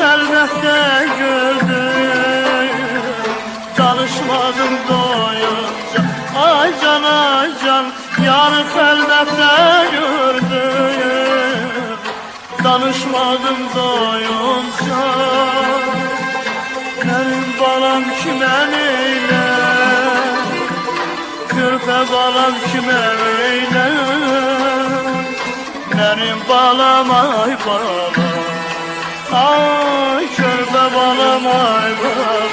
elbette gördüm Danışmadım doyunca Ay can ay can Yarık elbette gördüm Danışmadım doyunca Benim balam kime neyle? Kürpe balam kime neyle? Benim balam ay balam Ay körpe balam ay balam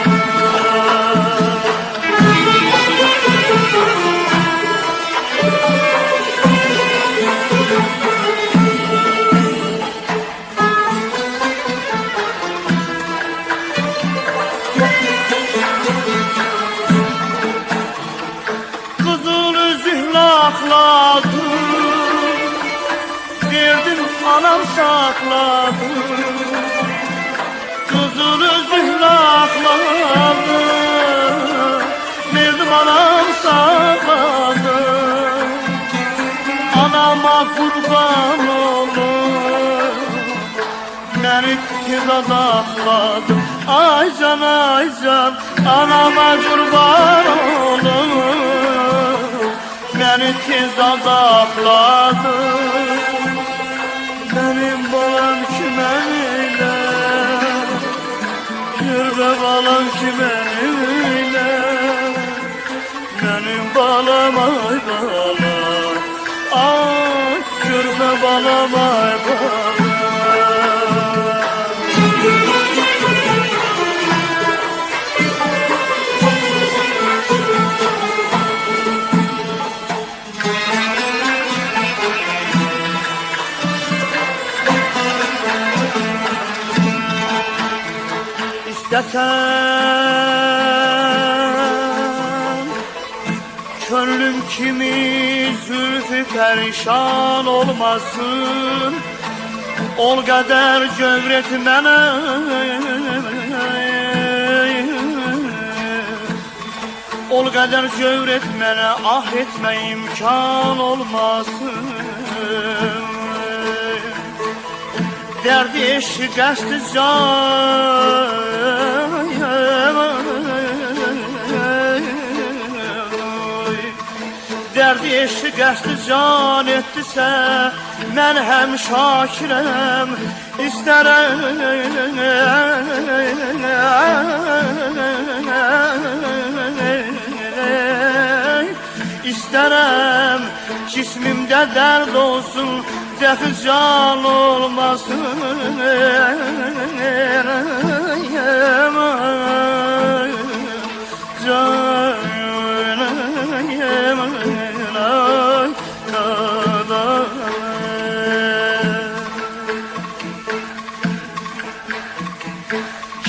Kızıl zühlakladım Verdim anam sakladı Kızıl zühlakladı Verdim anam sakladı. Anama kurban olur Beni tez adakladı Ay can ay can Anama kurban olur Beni tez adakladı benim kime öyle Benim balam ay balam Ay kürbe balam İstesem Gönlüm kimi zülfü perişan olmasın? Ol kadar cömretmene Ol kadar cömretmene ah etme imkan olmasın. Derdi eşi can eşi kaçtı can ettisə Mən həm şakirəm İstərəm. İstərəm cismimdə dərd olsun Dəxi can olmasın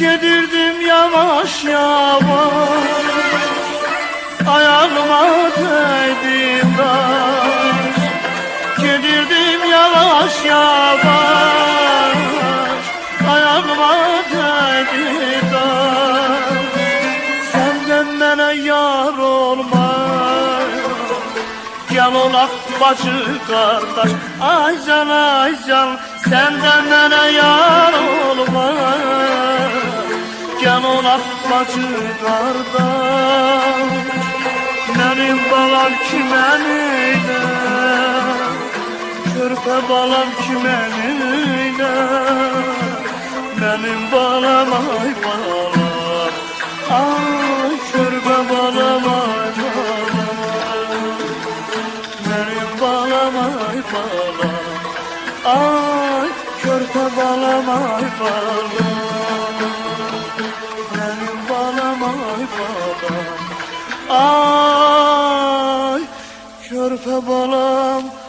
Gedirdim yavaş yavaş. Ayağıma değdi taş. Gedirdim yavaş yavaş. Ayağıma değdi taş. Senden mənə yar olmaz. Gel olaq bacı qardaş Ay can ay can Səndən mənə yar olmaz Gel olaq bacı qardaş Mənim balam kimə neylə Körpə balam kimə neylə Mənim balam ay balam. Ay körpə balam ay balam. Mənim balam ay balam. Ay körpə balam ay balam ay balam Ay ay balam